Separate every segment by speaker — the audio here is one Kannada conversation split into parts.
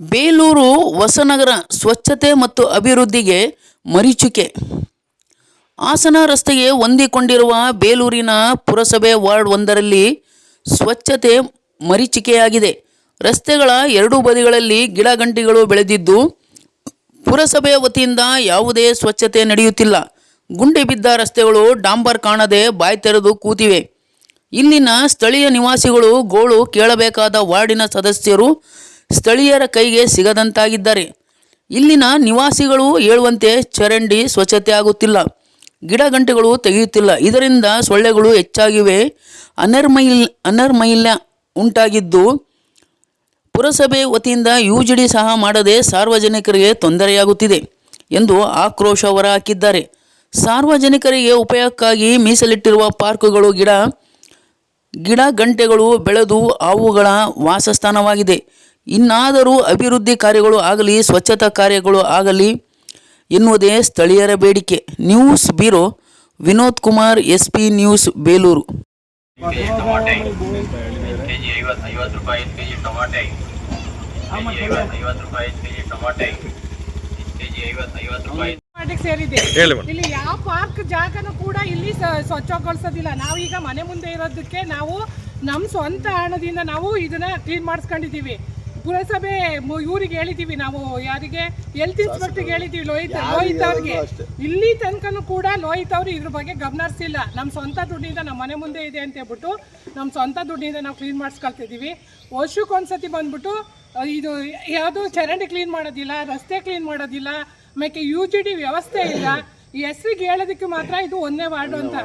Speaker 1: ಬೇಲೂರು ಹೊಸನಗರ ಸ್ವಚ್ಛತೆ ಮತ್ತು ಅಭಿವೃದ್ಧಿಗೆ ಮರೀಚುಕೆ. ಹಾಸನ ರಸ್ತೆಗೆ ಹೊಂದಿಕೊಂಡಿರುವ ಬೇಲೂರಿನ ಪುರಸಭೆ ವಾರ್ಡ್ ಒಂದರಲ್ಲಿ ಸ್ವಚ್ಛತೆ ಮರೀಚಿಕೆಯಾಗಿದೆ. ರಸ್ತೆಗಳ ಎರಡೂ ಬದಿಗಳಲ್ಲಿ ಗಿಡಗಂಟಿಗಳು ಬೆಳೆದಿದ್ದು ಪುರಸಭೆ ವತಿಯಿಂದ ಯಾವುದೇ ಸ್ವಚ್ಛತೆ ನಡೆಯುತ್ತಿಲ್ಲ. ಗುಂಡಿ ಬಿದ್ದ ರಸ್ತೆಗಳು ಡಾಂಬರ್ ಕಾಣದೆ ಬಾಯಿ ತೆರೆದು ಕೂತಿವೆ. ಇಲ್ಲಿನ ಸ್ಥಳೀಯ ನಿವಾಸಿಗಳು ಗೋಳು ಕೇಳಬೇಕಾದ ವಾರ್ಡಿನ ಸದಸ್ಯರು ಸ್ಥಳೀಯರ ಕೈಗೆ ಸಿಗದಂತಾಗಿದ್ದಾರೆ. ಇಲ್ಲಿನ ನಿವಾಸಿಗಳು ಹೇಳುವಂತೆ ಚರಂಡಿ ಸ್ವಚ್ಛತೆ ಆಗುತ್ತಿಲ್ಲ. ಗಿಡಗಂಟೆಗಳು ತೆಗೆಯುತ್ತಿಲ್ಲ. ಇದರಿಂದ ಸೊಳ್ಳೆಗಳು ಹೆಚ್ಚಾಗಿವೆ. ಅನರ್ಮೈಲ್ ಅನರ್ಮೈಲ್ಯ ಉಂಟಾಗಿದ್ದು ಪುರಸಭೆ ವತಿಯಿಂದ ಯುಜಿಡಿ ಸಹ ಮಾಡದೆ ಸಾರ್ವಜನಿಕರಿಗೆ ತೊಂದರೆಯಾಗುತ್ತಿದೆ ಎಂದು ಆಕ್ರೋಶ ಹೊರಹಾಕಿದ್ದಾರೆ. ಸಾರ್ವಜನಿಕರಿಗೆ ಉಪಯೋಗಕ್ಕಾಗಿ ಮೀಸಲಿಟ್ಟಿರುವ ಪಾರ್ಕ್ಗಳು ಗಿಡ ಗಿಡ ಗಂಟೆಗಳು ಬೆಳೆದು ಅವುಗಳ ವಾಸಸ್ಥಾನವಾಗಿದೆ. ಇನ್ನಾದರೂ ಅಭಿವೃದ್ಧಿ ಕಾರ್ಯಗಳು ಆಗಲಿ ಸ್ವಚ್ಛತಾ ಕಾರ್ಯಗಳು ಆಗಲಿ ಎನ್ನುವುದೇ ಸ್ಥಳೀಯರ ಬೇಡಿಕೆ. News bureau Vinod Kumar S P news Belur.
Speaker 2: ಇಲ್ಲಿ ಯಾವ ಪಾರ್ಕ್ ಜಾಗನೂ ಕೂಡ ಇಲ್ಲಿ ಸ್ವಚ್ಛಗೊಳಿಸೋದಿಲ್ಲ. ನಾವೀಗ ಮನೆ ಮುಂದೆ ಇರೋದಕ್ಕೆ ನಾವು ನಮ್ಮ ಸ್ವಂತ ಹಣದಿಂದ ನಾವು ಇದನ್ನ ಕ್ಲೀನ್ ಮಾಡಿಸ್ಕೊಂಡಿದ್ದೀವಿ. ಪುರಸಭೆ ಇವ್ರಿಗೆ ಹೇಳಿದ್ದೀವಿ ನಾವು ಯಾರಿಗೆ ಹೆಲ್ತ್ ಇನ್ಸ್ಪೆಕ್ಟರ್ಗೆ ಹೇಳಿದೀವಿ ಲೋಹಿತ್ ಲೋಹಿತ್ ಅವ್ರಿಗೆ. ಇಲ್ಲಿ ತನಕನೂ ಕೂಡ ಲೋಹಿತ್ ಅವರು ಇದ್ರ ಬಗ್ಗೆ ಗಮನ ಹರಿಸಿಲ್ಲ ನಮ್ಮ ಸ್ವಂತ ದುಡ್ಡಿಂದ ನಮ್ಮ ಮನೆ ಮುಂದೆ ಇದೆ ಅಂತ ಹೇಳ್ಬಿಟ್ಟು ನಮ್ಮ ಸ್ವಂತ ದುಡ್ಡಿಂದ ನಾವು ಕ್ಲೀನ್ ಮಾಡಿಸ್ಕೊಳ್ತಿದ್ದೀವಿ ವರ್ಷಕ್ಕೊಂದ್ಸತಿ ಬಂದ್ಬಿಟ್ಟು ಇದು ಯಾವುದು ಚರಂಡಿ ಕ್ಲೀನ್ ಮಾಡೋದಿಲ್ಲ ರಸ್ತೆ ಕ್ಲೀನ್ ಮಾಡೋದಿಲ್ಲ ಆಮೇಲೆ ಯು ಜಿ ಡಿ ವ್ಯವಸ್ಥೆ ಇಲ್ಲ. ಹೆಸ್ರಿಗೆ ಹೇಳೋದಕ್ಕೆ ಮಾತ್ರ ಇದು ಒಂದೇ ವಾರ್ಡು ಅಂತ.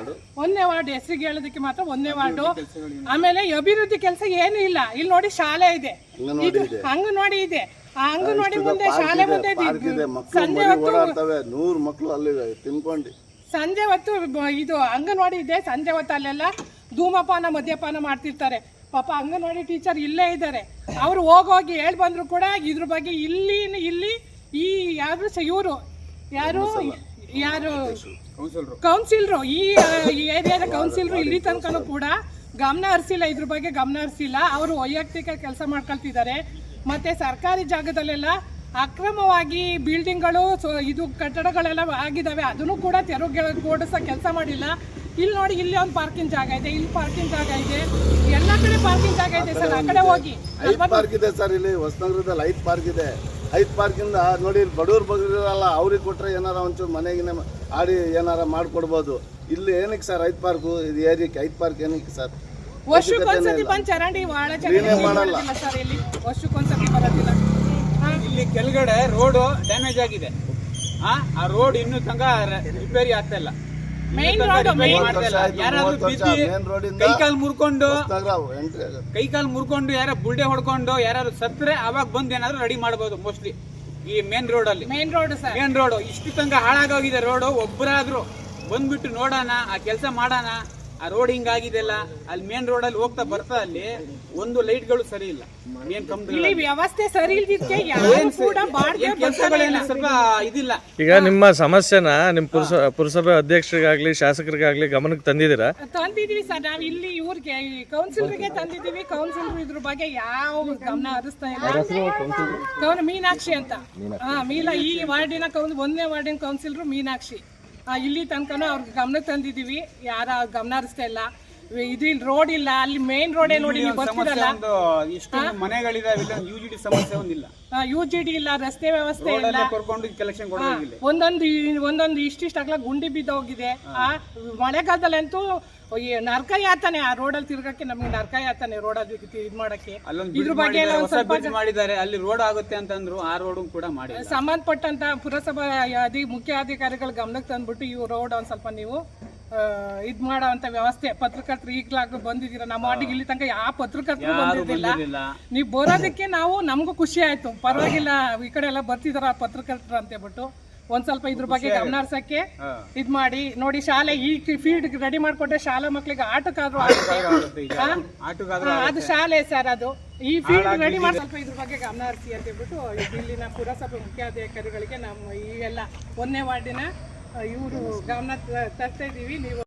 Speaker 2: ಒಂದೇ ವಾರ್ಡ್. ಹೆಸರಿಗೆ ಹೇಳೋದಕ್ಕೆ ಮಾತ್ರ ಒಂದೇ ವಾರ್ಡು. ಆಮೇಲೆ ಅಭಿವೃದ್ಧಿ ಕೆಲಸ ಏನು ಇಲ್ಲ. ಇಲ್ಲಿ ನೋಡಿ ಶಾಲೆ ಇದೆ. ಇದು ಅಂಗನವಾಡಿ ಇದೆ. ಆ ಅಂಗನವಾಡಿ ಮುಂದೆ ಶಾಲೆ ಮುಂದೆ ಇದು ಸಂಜೆ ಹೊತ್ತು
Speaker 3: ಮಕ್ಕಳು ಅಲ್ಲಿ ತಿನ್ಕೊಂಡು.
Speaker 2: ಸಂಜೆ ಹೊತ್ತು ಇದು ಅಂಗನವಾಡಿ ಇದೆ. ಸಂಜೆ ಹೊತ್ತು ಅಲ್ಲೆಲ್ಲ ಧೂಮಪಾನ ಮದ್ಯಪಾನ ಮಾಡ್ತಿರ್ತಾರೆ. ಪಾಪ ಅಂಗನವಾಡಿ ಟೀಚರ್ ಇಲ್ಲೇ ಇದ್ದಾರೆ. ಅವರು ಹೋಗೋಗಿ ಹೇಳಿ ಬಂದ್ರು ಕೂಡ ಇದ್ರ ಬಗ್ಗೆ ಇಲ್ಲಿ ಇಲ್ಲಿ ಈ ಯಾರು ಇವರು ಯಾರು ಯಾರು? ಕೌನ್ಸಿಲ್ರು. ಈ ಏರಿಯಾದ ಕೌನ್ಸಿಲ್ರು ಇಲ್ಲಿ ತನಕನೂ ಕೂಡ ಗಮನ ಹರಿಸಿಲ್ಲ ಇದ್ರ ಬಗ್ಗೆ ಗಮನ ಹರಿಸಿಲ್ಲ. ಅವರು ವೈಯಕ್ತಿಕ ಕೆಲಸ ಮಾಡ್ಕೊಳ್ತಿದ್ದಾರೆ. ಮತ್ತೆ ಸರ್ಕಾರಿ ಜಾಗದಲ್ಲೆಲ್ಲ ಅಕ್ರಮವಾಗಿ ಬಿಲ್ಡಿಂಗ್ಗಳು ಸೊ- ಇದು ಕಟ್ಟಡಗಳೆಲ್ಲ ಆಗಿದ್ದಾವೆ. ಅದನ್ನು ಕೂಡ ತೆರವುಗೊಳಿಸೋ ಕೆಲಸ ಮಾಡಿಲ್ಲ. ಇಲ್ಲಿ ನೋಡಿ ಇಲ್ಲಿ ಒಂದು ಪಾರ್ಕಿಂಗ್ ಜಾಗ ಇದೆ. ಇಲ್ಲಿ ಪಾರ್ಕಿಂಗ್ ಜಾಗ ಇದೆ. ಎಲ್ಲ ಕಡೆ ಪಾರ್ಕಿಂಗ್ ಜಾಗ ಇದೆ ಸರ್. ಆ ಕಡೆ ಹೋಗಿ.
Speaker 3: ಪಾರ್ಕ್ ಇದೆ ಸರ್ ಇಲ್ಲಿ. ಹೊಸನಗರದಲ್ಲಿ ಐದು ಪಾರ್ಕ್ ಇದೆ. ಐದ್ ಪಾರ್ಕಿಂದ ನೋಡಿ ಇಲ್ಲಿ ಬಡವ್ರು ಬಗ್ಗಿರಲ್ಲ ಅವ್ರಿಗೆ ಕೊಟ್ರೆ ಏನಾರ ಒಂಚೂರು ಮನೆಗಿನ ಆಡಿ ಏನಾರ ಮಾಡ್ಕೊಡ್ಬೋದು. ಇಲ್ಲಿ ಏನಕ್ಕೆ ಸರ್ ಐದ್ ಪಾರ್ಕು ಇದು ಏರಿಯಕ್ಕೆ ಐದ್ ಪಾರ್ಕ್ ಏನಕ್ಕೆ ಸರ್
Speaker 2: ವರ್ಷಕ್ಕೊಂದ್ಸತಿ ಬಂದು ಚರಂಡಿ ಭಾಳ ಚರಂಡಿ
Speaker 3: ಮಾಡಲ್ಲ.
Speaker 2: ಸರ್ ಇಲ್ಲಿ? ವರ್ಷಕ್ಕೊಂದ್ಸತಿ ಬರೋದಿಲ್ಲ. ಹಾ.
Speaker 4: ಇಲ್ಲಿ ಕೆಳಗಡೆ ರೋಡ್ ಡ್ಯಾಮೇಜ್ ಆಗಿದೆ. ಆ ಆ ರೋಡ್ ಇನ್ನೂ ತನಕ ರಿಪೇರಿ ಆಗ್ತಾ ಇಲ್ಲ.
Speaker 2: Main
Speaker 3: ರೋಡ್
Speaker 4: ಯಾರಾದ್ರೂ ಬಿದ್ದು ಕೈ ಕಾಲು ಮುರ್ಕೊಂಡು ಕೈ ಕಾಲು ಮುರ್ಕೊಂಡು ಯಾರ ಬುಲ್ಡೆ ಹೊಡ್ಕೊಂಡು ಯಾರಾದ್ರು ಸತ್ರೆ ಅವಾಗ ಬಂದು ಏನಾದ್ರು ರೆಡಿ ಮಾಡಬಹುದು ಮೋಸ್ಟ್ಲಿ ಈ ಮೇನ್ ರೋಡ್ ಅಲ್ಲಿ.
Speaker 2: Main road sir
Speaker 4: main road ಇಷ್ಟು ತನಕ ಹಾಳಾಗೋಗಿದೆ ರೋಡ್ ಒಬ್ಬರಾದ್ರು ಬಂದ್ಬಿಟ್ಟು ನೋಡೋಣ ಆ ಕೆಲಸ ಮಾಡೋಣ. ಆ ರೋಡ್ ಹಿಂಗಾಗಿದೆಲ್ಲ ಅಲ್ಲಿ ಮೇನ್ ರೋಡ್ ಅಲ್ಲಿ ಹೋಗ್ತಾ ಬರ್ತಾ ಅಲ್ಲಿ ಒಂದು ಲೈಟ್ಗಳು ಸರಿ ಇಲ್ಲ. ಮೇನ್ ಕಂಪ್ನಿ
Speaker 2: ವ್ಯವಸ್ಥೆ ಸರಿ ಇಲ್ದಿದ್ಕೆ
Speaker 4: ಸ್ವಲ್ಪ ಇದಿಲ್ಲ.
Speaker 5: ಈಗ ನಿಮ್ಮ ಸಮಸ್ಯೆನ ನಿಮ್ ಪುರಸ ಪುರಸಭೆ ಅಧ್ಯಕ್ಷರಿಗಾಗ್ಲಿ ಶಾಸಕರಿಗಾಗ್ಲಿ ಗಮನಕ್ಕೆ ತಂದಿದ್ದೀರಾ?
Speaker 2: ತಂದಿದೀವಿ ಸರ್ ನಾವು ಇಲ್ಲಿ ಇವ್ರಿಗೆ ಕೌನ್ಸಿಲರ್ಗೆ ತಂದಿದೀವಿ ಕೌನ್ಸಿಲರ್ ಇದ್ರ ಬಗ್ಗೆ ಯಾವ ಗಮನ ಹರಿಸ್ತಾ ಇಲ್ಲ. ಕೌನ್ ಮೀನಾಕ್ಷಿ ಅಂತ. ಹಾ ಮೀನಾ ಈ ವಾರ್ಡಿನ ಕೌನ್ ಒಂದನೇ ವಾರ್ಡಿನ ಕೌನ್ಸಿಲರ್ ಮೀನಾಕ್ಷಿ. ಇಲ್ಲಿ ತನಕನೂ ಅವ್ರಿಗೆ ಗಮನ ತಂದಿದ್ದೀವಿ ಯಾರ ಗಮನ ಹರಿಸ್ತಾ ಇಲ್ಲ. ಇದು ಇಲ್ಲಿ ರೋಡ್ ಇಲ್ಲ ಅಲ್ಲಿ ಮೇನ್ ರೋಡೇ ನೋಡಿ ನೀವು
Speaker 4: ಸಮಸ್ಯೆ
Speaker 2: ಬರ್ತಿರಲ್ಲ?
Speaker 4: ಒಂದು ಇಷ್ಟು ಮನೆಗಳಿದಾವೆ ಇಲ್ಲ ಯು ಜಿ ಡಿ ಸಮಸ್ಯೆ ಒಂದಿಲ್ಲ.
Speaker 2: ಯುಜಿಡಿ ಜಿ ಇಲ್ಲ ರಸ್ತೆ ವ್ಯವಸ್ಥೆ ಇಲ್ಲ.
Speaker 4: ರೋಡಲ್ಲೇ ಕರ್ಕೊಂಡು ಕಲೆಕ್ಷನ್ ಕೊಡೋದಿಲ್ಲ
Speaker 2: ಒಂದೊಂದು ಒಂದೊಂದು ಇಷ್ಟಿಷ್ಟು ಅಗಲ ಗುಂಡಿ ಬಿದ್ದೋಗಿದೆ. ಆ ಮಳೆಗಾಲದಲ್ಲಂತೂ ನರ್ಕ ಯಾತನೆ ಆ ರೋಡಲ್ಲಿ ತಿರ್ಗಕ್ಕೆ ನಮಗೆ ನರ್ಕ ಯಾತನೆ ರೋಡಲ್ಲಿ ಇದು ಮಾಡಕ್ಕೆ. ಇದ್ರ ಬಗ್ಗೆ ಎಲ್ಲ
Speaker 4: ಮಾಡಿದ್ದಾರೆ
Speaker 2: ಸ್ವಲ್ಪ
Speaker 4: ಮಾಡಿದ್ದಾರೆ ಅಲ್ಲಿ ರೋಡ್ ಆಗುತ್ತೆ ಅಂತಂದ್ರು ಆ ರೋಡ್ ಕೂಡ ಮಾಡಿ
Speaker 2: ಸಂಬಂಧಪಟ್ಟಂತ ಪುರಸಭಾ ಅಧಿ ಮುಖ್ಯ ಅಧಿಕಾರಿಗಳ ಗಮನಕ್ಕೆ ತಂದ್ಬಿಟ್ಟು ಈ ರೋಡ್ ಒಂದ್ ಸ್ವಲ್ಪ ನೀವು ಇದು ಮಾಡೋ ಅಂತ ವ್ಯವಸ್ಥೆ ಪತ್ರಕರ್ತರು ಈಗಲಾಗ್ಲೂ ಬಂದಿದ್ದೀರಾ? ನಮ್ಮ ವಾರ್ಡಿಗೆ ಇಲ್ಲಿ ತನಕ ಯಾವ ಪತ್ರಕರ್ತರು ಬಂದಿದ್ದಿಲ್ಲ. ನೀವು ಬರೋದಕ್ಕೆ ನಾವು ನಮಗೂ ಖುಷಿ ಆಯ್ತು. ಪರವಾಗಿಲ್ಲ ಈ ಕಡೆ ಎಲ್ಲ ಬರ್ತಿದಾರ ಪತ್ರಕರ್ತರು ಅಂತ ಹೇಳ್ಬಿಟ್ಟು ಒಂದ್ ಸ್ವಲ್ಪ ಇದ್ರ ಬಗ್ಗೆ ಗಮನ ಹರ್ಸಕ್ಕೆ ಇದ್ ಮಾಡಿ. ನೋಡಿ ಶಾಲೆ ಈ ಫೀಲ್ಡ್ ರೆಡಿ ಮಾಡ್ಕೊಟ್ಟೆ ಶಾಲಾ ಮಕ್ಳಿಗೆ ಆಟಕ್ಕಾದ್ರೂ ಅದು ಶಾಲೆ ಸರ್ ಅದು. ಈ ಫೀಲ್ಡ್ ರೆಡಿ ಮಾಡಿ ಸ್ವಲ್ಪ ಇದ್ರ ಬಗ್ಗೆ ಗಮನ ಹರಿಸಿ ಅಂತ ಹೇಳ್ಬಿಟ್ಟು ಇಲ್ಲಿನ ಪುರಸಭೆ ಮುಖ್ಯಾಧಿಕಾರಿಗಳಿಗೆ ನಮ್ಮ ಈ ಎಲ್ಲ ಒಂದನೇ ವಾರ್ಡಿನ ಇವರು ಗಮನ ತರ್ತಾ ಇದೀವಿ ನೀವು